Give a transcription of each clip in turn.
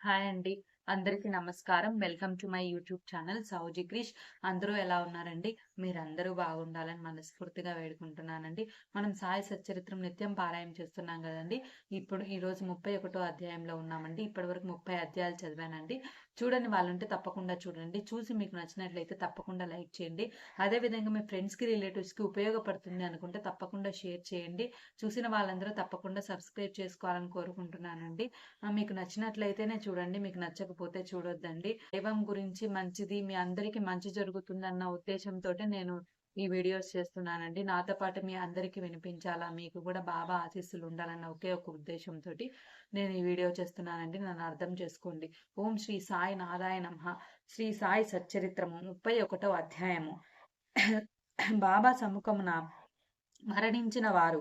Hi అండి. అందరికీ నమస్కారం. Welcome to my YouTube channel Sowji Krish. అందరూ ఎలా ఉన్నారండి? మీరందరూ బాగుండాలని మనస్ఫూర్తిగా వేడుకుంటున్నానండి. మనం సాయి సచ్చరిత్రం నిత్యం పారాయణ చేస్తున్నాం కదండి ఇప్పుడు ఈరోజు 31 అధ్యాయంలో ఉన్నామండి. ఇప్పటివరకు 30 అధ్యాయాలు చదివానండి. చూడని వాళ్ళుంటే తప్పకుండా చూడండి. చూసి మీకు నచ్చినట్లయితే తప్పకుండా లైక్ చేయండి. అదే విధంగా మీ ఫ్రెండ్స్‌కి, రిలేటివ్స్‌కి ఉపయోగపడుతుంది అనుకుంటే తప్పకుండా షేర్ చేయండి. చూసిన వాళ్ళందరూ తప్పకుండా సబ్స్క్రైబ్ చేసుకోవాలని కోరుకుంటున్నానండి. మీకు నచ్చినట్లయితేనే చూడండి. మీకు నచ్చకపోతే చూడొద్దండి. దైవం గురించి మంచిది మీ అందరికీ మంచి జరుగుతుందన్న ఉద్దేశంతోటే నేను ఈ వీడియోస్ చేస్తున్నానండి. నాతో పాటు మీ అందరికీ వినిపించాలా, మీకు కూడా బాబా ఆశీస్సులు ఉండాలన్న ఒకే ఒక ఉద్దేశంతోటి నేను ఈ వీడియో చేస్తున్నానండి. నన్ను అర్థం చేసుకోండి. ఓం శ్రీ సాయి నారాయణ శ్రీ సాయి సచ్చరిత్రము 31వ అధ్యాయము. బాబా సముఖమున మరణించిన వారు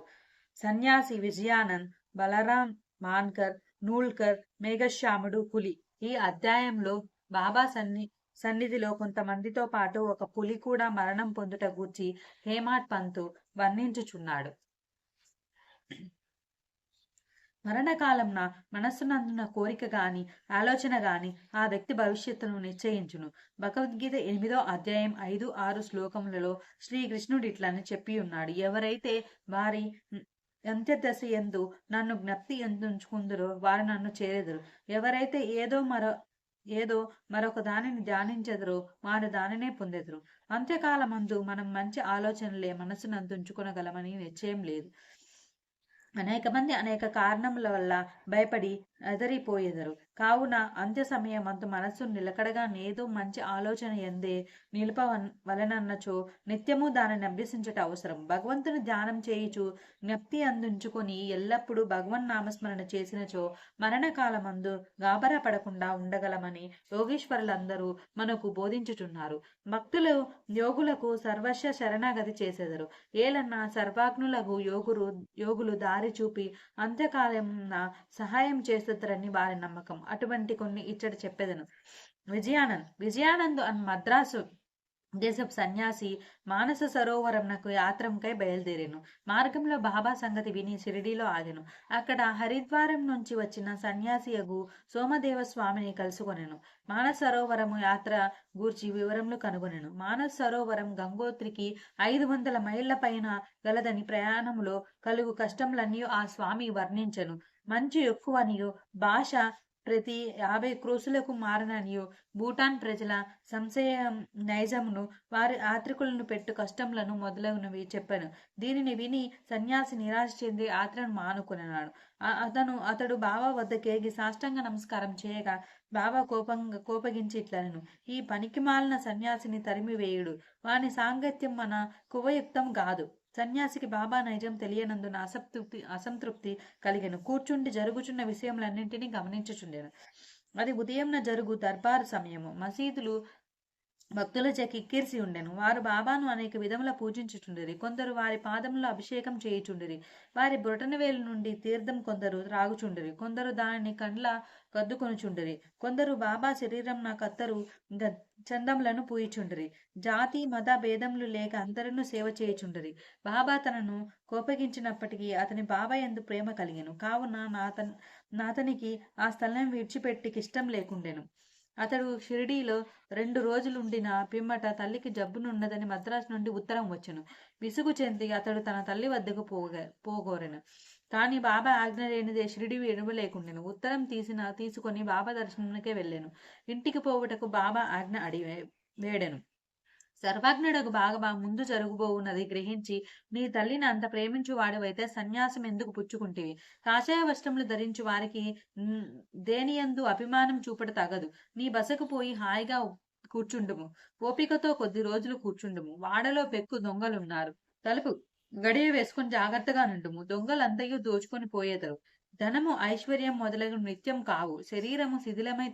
సన్యాసి విజయానంద్, బలరాం మాన్కర్, నూల్కర్, మేఘశ్యాముడు, పులి. ఈ అధ్యాయంలో బాబా సన్ని సన్నిధిలో కొంతమందితో పాటు ఒక పులి కూడా మరణం పొందుట గూర్చి హేమాద్ పంతు వర్ణించుచున్నాడు. మరణకాలంన మనస్సునందున కోరిక గాని, ఆలోచన గాని ఆ వ్యక్తి భవిష్యత్తును నిశ్చయించును. భగవద్గీత ఎనిమిదో అధ్యాయం ఐదు, ఆరు శ్లోకములలో శ్రీకృష్ణుడిట్లని చెప్పియున్నాడు. ఎవరైతే వారి అంత్యదశ యందు నన్ను జ్ఞప్తి యందుంచుకుందురో వారు నన్ను చేరెదరు. ఎవరైతే ఏదో మరో ఏదో మరొక దానిని ధ్యానించెదరో వారు దానినే పొందెదరు. అంత్యకాలమందు మనం మంచి ఆలోచనలే మనసునందుంచుకునగలమని నిశ్చయం లేదు. అనేక మంది అనేక కారణముల వల్ల భయపడి అదరిపోయెదరు. కావున అంత్య సమయమందు మనస్సు నిలకడగా నేదో మంచి ఆలోచన ఎందే నిలుప వలనన్నచో నిత్యము దానిని అభ్యసించుట అవసరం. భగవంతుని ధ్యానం చేయుచు జ్ఞప్తి అందించుకొని ఎల్లప్పుడూ భగవన్నామస్మరణ చేసినచో మరణకాలమందు గాబరా పడకుండా ఉండగలమని యోగేశ్వరులందరూ మనకు బోధించుచున్నారు. భక్తులు యోగులకు సర్వస్వ శరణాగతి చేసేదరు ఏలన్నా సర్వాగ్నులకు యోగురు యోగులు దారి చూపి అంత్యకాలం సహాయం చేసెదరని వారి నమ్మకం. అటువంటి కొన్ని ఇచ్చట చెప్పేదను విజయానంద్ విజయానంద్ అన్ మద్రాసు దేశపు సన్యాసి మానస సరోవరంనకు యాత్రంకై బయలుదేరాను మార్గంలో బాబా సంగతి విని షిరిడీలో ఆగాను అక్కడ హరిద్వారం నుంచి వచ్చిన సన్యాసియగు సోమదేవ స్వామిని కలుసుకొనెను. మానస సరోవరము యాత్ర గూర్చి వివరములు కనుగొనెను. మానస సరోవరం గంగోత్రికి ఐదు వందల మైళ్ళ పైన గలదని ప్రయాణములో కలుగు కష్టములన్నీ ఆ స్వామి వర్ణించెను. మంచు ఎక్కువనియూ భాష ప్రతి యాభై క్రోసులకు మారననియూ భూటాన్ ప్రజల సంశయం నైజమును వారి యాత్రికులను పెట్టు కష్టములను మొదలగునవి చెప్పాను దీనిని విని సన్యాసి నిరాశ చెంది ఆత్రను మానుకున్నాడు అతను అతడు బాబా వద్దకేగి సాష్టంగ నమస్కారం చేయగా బావ కోపంగా కోపగించి ఇట్లనెను. ఈ పనికిమాలిన సన్యాసిని తరిమివేయుడు. వాని సాంగత్యం మన కువయుక్తం కాదు సన్యాసికి బాబా నైజం తెలియనందున అసంతృప్తి అసంతృప్తి కలిగెను. కూర్చుండి జరుగుచున్న విషయములన్నింటినీ గమనించుచుండెను. అది ఉదయంన జరుగు దర్బారు సమయము. మసీదులు భక్తులచే కిక్కిరిసి ఉండెను. వారు బాబాను అనేక విధముల పూజించుచుండిరి. కొందరు వారి పాదంలో అభిషేకం చేయుచుండిరి. వారి బొటనవేలు నుండి తీర్థం కొందరు త్రాగుచుండిరి. కొందరు దానిని కండ్ల కద్దుకొనుచుండిరి. కొందరు బాబా శరీరం నా కత్తరు చందములను పూయుచుండిరి. జాతి మత భేదములు లేక అందరును సేవ చేయుచుండిరి. బాబా తనను కోపగించినప్పటికీ అతని బాబా యందు ప్రేమ కలిగెను. కావున నాతన్ నాతనికి ఆ స్థలం విడిచిపెట్టి కిష్టం లేకుండెను. అతడు షిరిడీలో రెండు రోజులుండిన పిమ్మట తల్లికి జబ్బునున్నదని మద్రాసు నుండి ఉత్తరం వచ్చెను. విసుగు చెంది అతడు తన తల్లి వద్దకు పోగ పోగోరెను. కానీ బాబా ఆజ్ఞ లేనిదే షిరిడి వినవలేకుండెను ఉత్తరం తీసిన తీసుకొని బాబా దర్శనానికే వెళ్ళాను ఇంటికి పోవుటకు బాబా ఆజ్ఞ అడి వేడెను. సర్వజ్ఞుడకు బాగా ముందు జరుగుబోవున్నది గ్రహించి నీ తల్లిని అంత ప్రేమించువాడివైతే సన్యాసమెందుకు పుచ్చుకుంటివి? కాషాయ వస్త్రములు ధరించు వారికి దేనియందు అభిమానం చూపడ తగదు. నీ బసకు పోయి హాయిగా కూర్చుండుము. ఓపికతో కొద్ది రోజులు కూర్చుండుము. వాడలో పెక్కు దొంగలున్నారు. తలుపు గడియ వేసుకొని జాగ్రత్తగా నుండుము. దొంగలంతయు దోచుకొని పోయేదరు ధనము ఐశ్వర్యం మొదలగు నిత్యం కావు. శరీరము శిథిలమై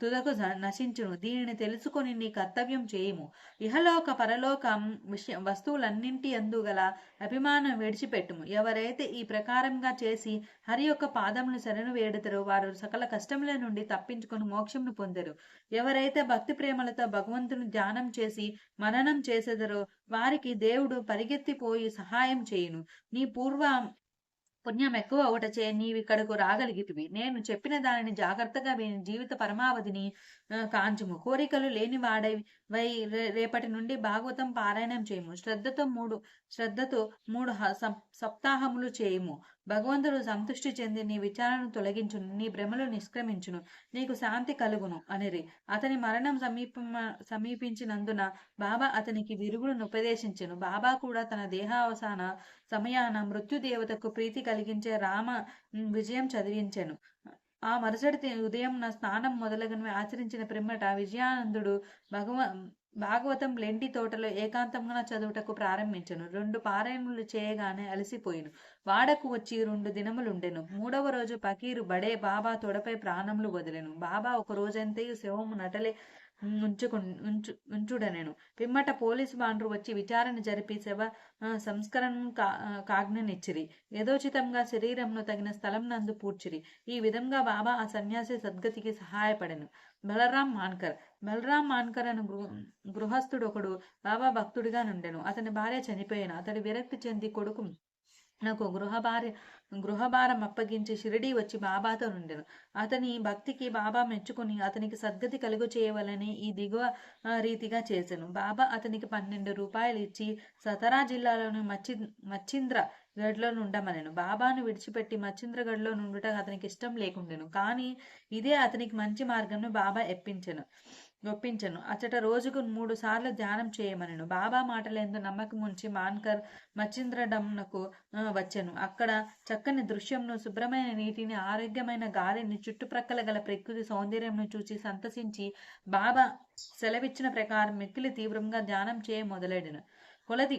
తుదకు నశించును. దీనిని తెలుసుకొని నీ కర్తవ్యం చేయుము. ఇహలోక పరలోకం విషయ వస్తువులన్నింటి అందు గల అభిమానం విడిచిపెట్టుము. ఎవరైతే ఈ ప్రకారంగా చేసి హరి యొక్క పాదమును శరణు వేడుదరో వారు సకల కష్టముల నుండి తప్పించుకొని మోక్షమును పొందరు ఎవరైతే భక్తి ప్రేమలతో భగవంతుని ధ్యానం చేసి మననం చేసెదరో వారికి దేవుడు పరిగెత్తిపోయి సహాయం చేయును. నీ పూర్వ పుణ్యం ఎక్కువ ఒకటచే నీవిక్కడకు రాగలిగితివి. నేను చెప్పిన దానిని జాగ్రత్తగా విని జీవిత పరమావధిని కాంచుము. కోరికలు లేని వాడై వై రే- రేపటి నుండి భాగవతం పారాయణం చేయము. శ్రద్ధతో మూడు శ్రద్ధతో మూడు హ- సప్- సప్తాహములు చేయము. భగవంతుడు సంతృష్టి చెంది నీ విచారణను తొలగించును నీ భ్రమలు నిష్క్రమించును నీకు శాంతి కలుగును అనిరి. అతని మరణం సమీప సమీపించినందున బాబా అతనికి విరుగుడును ఉపదేశించను. బాబా కూడా తన దేహావసాన సమయాన మృత్యుదేవతకు ప్రీతి కలిగించే రామ విజయం చదివించెను. ఆ మరుసటి ఉదయం నా స్నానం మొదలగునవి ఆచరించిన పిమ్మట విజయానందుడు భగవ భాగవతం లెండి తోటలో ఏకాంతంగా చదువుటకు ప్రారంభించెను. రెండు పారాయణలు చేయగానే అలసిపోయిను. వాడకు వచ్చి రెండు దినములుండెను. మూడవ రోజు పకీరు బడే బాబా తొడపై ప్రాణములు వదిలెను. బాబా ఒక రోజంతయు శివము నటలే ఉంచుకు ఉంచు ఉంచుడనెను పిమ్మట పోలీసు బాండ్రు వచ్చి విచారణ జరిపి శవ సంస్కరణ కా కాజ్ఞనిచ్చిరి. యథోచితంగా శరీరంను తగిన స్థలం నందు పూడ్చిరి. ఈ విధంగా బాబా ఆ సన్యాసి సద్గతికి సహాయపడెను. బలరాం మాన్కర్. బలరాం మాన్కర్ అను గృహస్థుడు ఒకడు బాబా భక్తుడిగా నుండెను. అతని భార్య చనిపోయాను. అతడు విరక్తి చెంది కొడుకు నాకు గృహభార్య గృహభారం అప్పగించి షిరిడీ వచ్చి బాబాతో నుండెను. అతని భక్తికి బాబా మెచ్చుకుని అతనికి సద్గతి కలుగు చేయవలని ఈ దిగువ రీతిగా చేశాను బాబా అతనికి పన్నెండు రూపాయలు ఇచ్చి సతరా జిల్లాలోని మచ్చి మచ్చింద్ర గడ్లో నుండమనెను. బాబాను విడిచిపెట్టి మచ్చింద్రగఢ్లో నుండుట అతనికి ఇష్టం లేకుండెను. కానీ ఇదే అతనికి మంచి మార్గంను బాబా ఎప్పించెను. ఒప్పించను అచ్చట రోజుకు మూడు సార్లు ధ్యానం చేయమనను. బాబా మాటలందు నమ్మకం ఉంచి మాన్కర్ మచ్చింద్రడంనకు వచ్చాను. అక్కడ చక్కని దృశ్యంను శుభ్రమైన నీటిని ఆరోగ్యమైన గాలిని చుట్టుప్రక్కల గల ప్రకృతి సౌందర్యంను చూసి సంతసించి బాబా సెలవిచ్చిన ప్రకారం మిక్కిలి తీవ్రంగా ధ్యానం చేయ మొదలెడెను. కొలది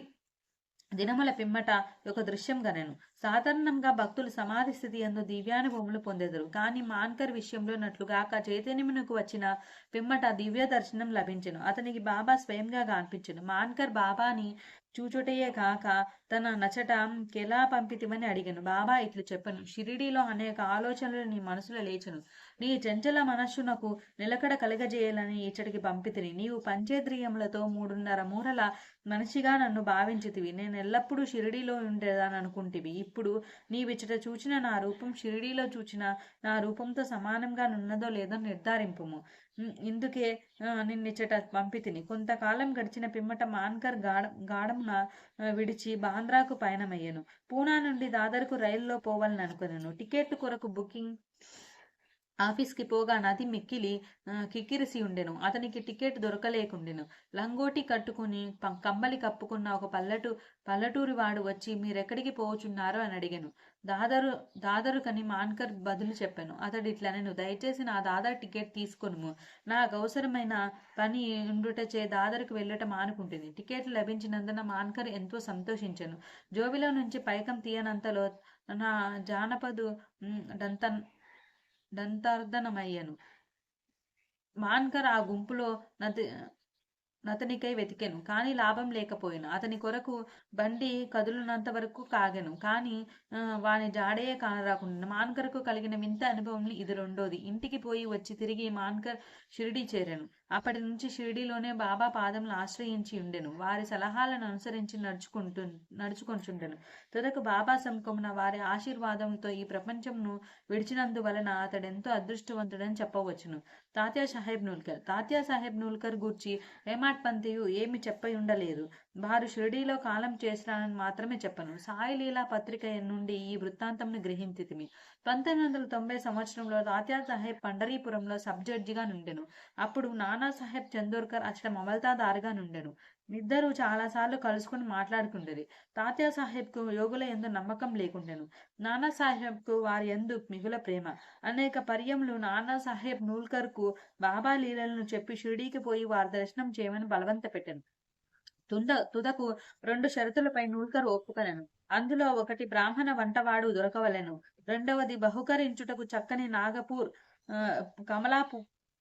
దినముల పిమ్మట ఒక దృశ్యం గనెను. సాధారణంగా భక్తులు సమాధి స్థితి ఎందు దివ్యానుభవములు పొందెదరు. కానీ మాన్కర్ విషయంలో నట్లుగాక చైతన్యమునకు వచ్చిన పిమ్మట దివ్య దర్శనం లభించను. అతనికి బాబా స్వయంగా కనిపించను మాన్కర్ బాబాని చూచుటయే కాక తన నచట కెలా పంపితిమని అడిగాను. బాబా ఇట్లు చెప్పను. షిరిడీలో అనేక ఆలోచనలు నీ మనసులో లేచను. నీ చంచల మనస్సునకు నిలకడ కలగజేయాలని ఇచ్చటికి పంపితిని. నీవు పంచేంద్రియములతో మూడున్నర మూరల మనిషిగా నన్ను భావించితివి. నేను ఎల్లప్పుడూ షిరిడీలో ఉండేదాని అనుకుంటివి ఇప్పుడు నీవిచ్చట చూచిన నా రూపం షిరిడీలో చూచిన నా రూపంతో సమానంగా నున్నదో లేదో నిర్ధారింపుము. ఇందుకే నిన్నిచ్చట పంపితిని. కొంతకాలం గడిచిన పిమ్మట మాన్కర్ గాడ గాఢమున విడిచి బాంద్రాకు పయనమయ్యను. పూనా నుండి దాదర్కు రైల్లో పోవాలని అనుకున్నాను టికెట్ కొరకు బుకింగ్ ఆఫీస్కి పోగా నది మిక్కిలి కిక్కిరిసి ఉండెను. అతనికి టికెట్ దొరకలేకుండెను. లంగోటి కట్టుకుని కమ్మలి కప్పుకున్న ఒక పల్లెటూ పల్లెటూరి వాడు వచ్చి మీరెక్కడికి పోచున్నారో అని అడిగాను. దాదరు దాదరు కని మాన్కర్ బదులు చెప్పాను. అతడు ఇట్లా నేను దయచేసి నా దాదా టికెట్ తీసుకొనుము. నాకు అవసరమైన పని ఉండుటచే దాదరుకు వెళ్ళటం మానుకుంటుంది. టికెట్ లభించినందున మాన్కర్ ఎంతో సంతోషించాను. జోబిలో నుంచి పైకం తీయనంతలో నా జానపదు డంతన్ దంతన్ మాన్కర్ ఆ గుంపులో నతి నతనికై వెతికెను కానీ లాభం లేకపోయాను. అతని కొరకు బండి కదులునంత వరకు కాగెను కానీ వాని జాడయే కానరాకుండా మాన్కర్కు కలిగిన వింత అనుభవం ఇది రెండోది. ఇంటికి పోయి వచ్చి తిరిగి మాన్కర్ షిరిడి చేరాను. అప్పటి నుంచి షిరిడీలోనే బాబా పాదములు ఆశ్రయించి ఉండెను. వారి సలహాలను అనుసరించి నడుచుకుంటు నడుచుకొంచుండెను. తుదకు బాబా సముఖమున వారి ఆశీర్వాదంతో ఈ ప్రపంచంను విడిచినందువలన అతడెంతో అదృష్టవంతుడని చెప్పవచ్చును. తాత్యా సాహెబ్ నూల్కర్. తాత్యా సాహెబ్ నూల్కర్ గూర్చి హేమాట్ పంతియు ఏమి చెప్పై ఉండలేదు వారు షిరిడీలో కాలం చేసినానని మాత్రమే చెప్పను. సాయి లీలా పత్రిక నుండి ఈ వృత్తాంతంను గ్రహించితిమి. పంతొమ్మిది వందల తొంభై సంవత్సరంలో తాత్యా సాహెబ్ పండరీపురంలో సబ్ జడ్జిగా నుండెను. అప్పుడు నానా సాహెబ్ చందోర్కర్ అచ్చట మమల్తాదారుగా నుండెను. ఇద్దరు చాలాసార్లు కలుసుకుని మాట్లాడుకుండేది. తాత్యా సాహెబ్కు యోగుల ఎందు నమ్మకం లేకుండెను. నానా సాహెబ్కు వారి ఎందు మిగుల ప్రేమ. అనేక పర్యములు నానా సాహెబ్ నూల్కర్కు బాబా లీలలను చెప్పి షిరిడీకి పోయి వారి దర్శనం చేయమని బలవంత పెట్టాను తుంద తుదకు రెండు షరతులపై నూల్కరు ఒప్పుకొనెను. అందులో ఒకటి బ్రాహ్మణ వంటవాడు దొరకవలెను. రెండవది బహుకరించుటకు చక్కని నాగపూర్ ఆ, కమలాపు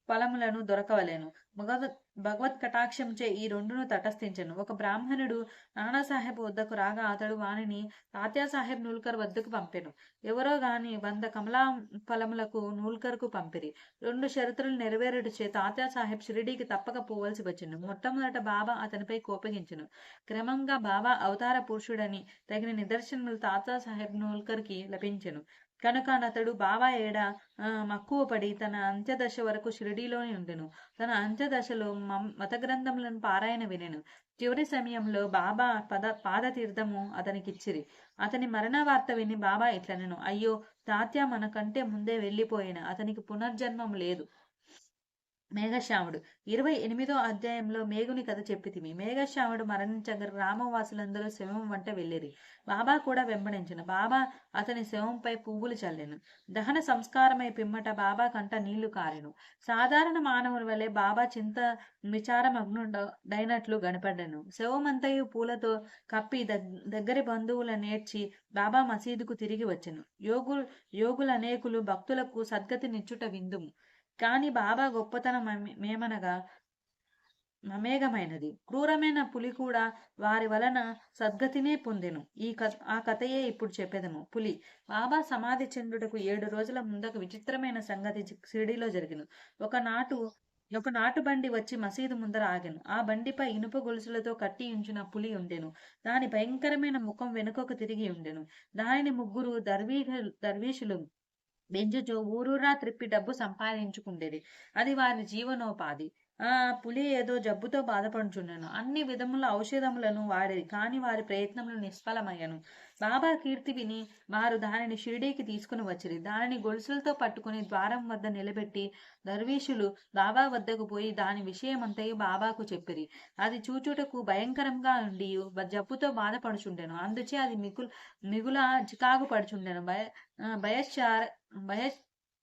ఫలములను దొరకవలేను. భగవద్ భగవత్ కటాక్షంచే ఈ రెండును తటస్థించను. ఒక బ్రాహ్మణుడు నానాసాహెబ్ వద్దకు రాగా అతడు వానిని తాత్యాసాహెబ్ నూల్కర్ వద్దకు పంపెను. ఎవరో గాని వంద కమలా ఫలములకు నూల్కర్కు పంపిరి. రెండు షరతులు నెరవేరుటచే తాత్యాసాహెబ్ షిరిడీకి తప్పక పోవలసి వచ్చింది. మొట్టమొదట బాబా అతనిపై కోపగించును. క్రమంగా బాబా అవతార పురుషుడని తగిన నిదర్శనములు తాతాసాహెబ్ నూల్కర్కి లభించెను. కనుక అతడు బాబా ఏడ? మక్కువపడి మక్కువ పడి తన అంత్యదశ వరకు షిరిడీలోనే ఉండెను. తన అంత్యదశలో మం- మత గ్రంథములను పారాయణ వినెను. చివరి సమయంలో బాబా పద పాదతీర్థము అతనికిచ్చిరి. అతని మరణ వార్త విని బాబా ఇట్లనెను అయ్యో తాత్య మనకంటే ముందే వెళ్ళిపోయిన? అతనికి పునర్జన్మం లేదు. మేఘశ్యాముడు ఇరవై ఎనిమిదో అధ్యాయంలో మేఘుని కథ చెప్పితిమి. మేఘశ్యాముడు మరణించగా రామవాసులందరూ శవం వంట వెళ్ళిరి. బాబా కూడా వెంబడించిన. బాబా అతని శవంపై పువ్వులు చల్లెను. దహన సంస్కారమై పిమ్మట బాబా కంట నీళ్ళు కారెను. సాధారణ మానవుల వలె బాబా చింత విచారమగ్నుడైనట్లు గనపడ్డను శవమంతయు పూలతో కప్పి దగ్- దగ్గరి బంధువుల నేర్చి బాబా మసీదుకు తిరిగి వచ్చెను. యోగులు యోగులనేకులు భక్తులకు సద్గతినిచ్చుట విందుము. కానీ బాబా గొప్పతనం మేమనగా మమేఘమైనది. క్రూరమైన పులి కూడా వారి వలన సద్గతినే పొందెను. ఈ కథ ఆ కథయే ఇప్పుడు చెప్పేదము. పులి. బాబా సమాధి చెందుటకు ఏడు రోజుల ముందకు విచిత్రమైన సంగతి షిరిడీలో జరిగిన. ఒకనాటు ఒక నాటు బండి వచ్చి మసీదు ముందర ఆగాను. ఆ బండిపై ఇనుప గొలుసులతో కట్టి ఉంచిన పులి ఉండెను. దాని భయంకరమైన ముఖం వెనుకకు తిరిగి ఉండెను. దానిని ముగ్గురు దర్వీ దర్వీషులు బెంజజో ఊరూరా త్రిప్పి డబ్బు సంపాదించుకుండేది. అది వారి జీవనోపాధి. ఆ పులి ఏదో జబ్బుతో బాధపడుచుండెను. అన్ని విధముల ఔషధములను వాడేది. కాని వారి ప్రయత్నములు నిష్ఫలమయ్యను. బాబా కీర్తి విని వారు దానిని షిరిడీకి తీసుకుని వచ్చిరి. దానిని గొలుసులతో పట్టుకుని ద్వారం వద్ద నిలబెట్టి దర్వీషులు బాబా వద్దకు పోయి దాని విషయమంతయు బాబాకు చెప్పిరి. అది చూచుటకు భయంకరంగా ఉండి జబ్బుతో బాధపడుచుండెను. అందుచే అది మిగులు మిగుల చికాకు పడుచుండెను భయ ఆ, మహేష్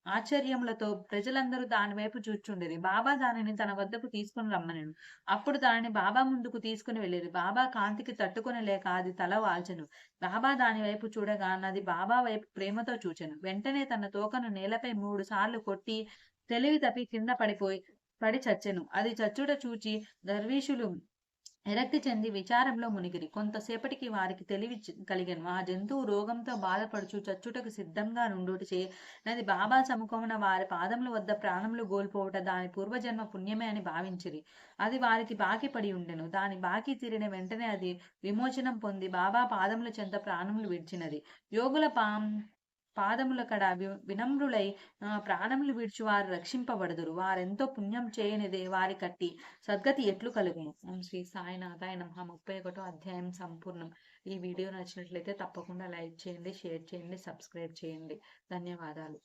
ఆశ్చర్యములతో ప్రజలందరూ దాని వైపు చూచుండేది. బాబా దానిని తన వద్దకు తీసుకుని రమ్మనేను. అప్పుడు దానిని బాబా ముందుకు తీసుకుని వెళ్ళేది. బాబా కాంతికి తట్టుకుని లేక అది తల వాల్చెను. బాబా దాని వైపు చూడగా అది బాబా వైపు ప్రేమతో చూచెను. వెంటనే తన తోకను నేలపై మూడు సార్లు కొట్టి తెలివి తప్పి కింద పడిపోయి పడి చచ్చెను. అది చచ్చుట చూచి దర్వీషులు ఎరక్తి చెంది విచారంలో మునిగిరి. కొంతసేపటికి వారికి తెలివి కలిగిన. ఆ జంతువు రోగంతో బాధపడుచు చచ్చుటకు సిద్ధంగా నుండుటిచే నది బాబా సముఖమున వారి పాదముల వద్ద ప్రాణములు కోల్పోవుట దాని పూర్వజన్మ పుణ్యమే అని భావించిరి. అది వారికి బాకి పడి ఉండెను. దాని బాకీ తీరిన వెంటనే అది విమోచనం పొంది బాబా పాదముల చెంత ప్రాణములు విడిచినది. యోగుల పా పాదముల కడ వి- వినమ్రులై ప్రాణములు విడిచి వారు రక్షింపబడదురు. వారెంతో పుణ్యం చేయనిదే వారి కట్టి. సద్గతి ఎట్లు కలుగును? ఓం శ్రీ సాయినాథాయ నమః. ముప్పై ఒకటో అధ్యాయం సంపూర్ణం. ఈ వీడియో నచ్చినట్లయితే తప్పకుండా లైక్ చేయండి షేర్ చేయండి సబ్స్క్రైబ్ చేయండి. ధన్యవాదాలు.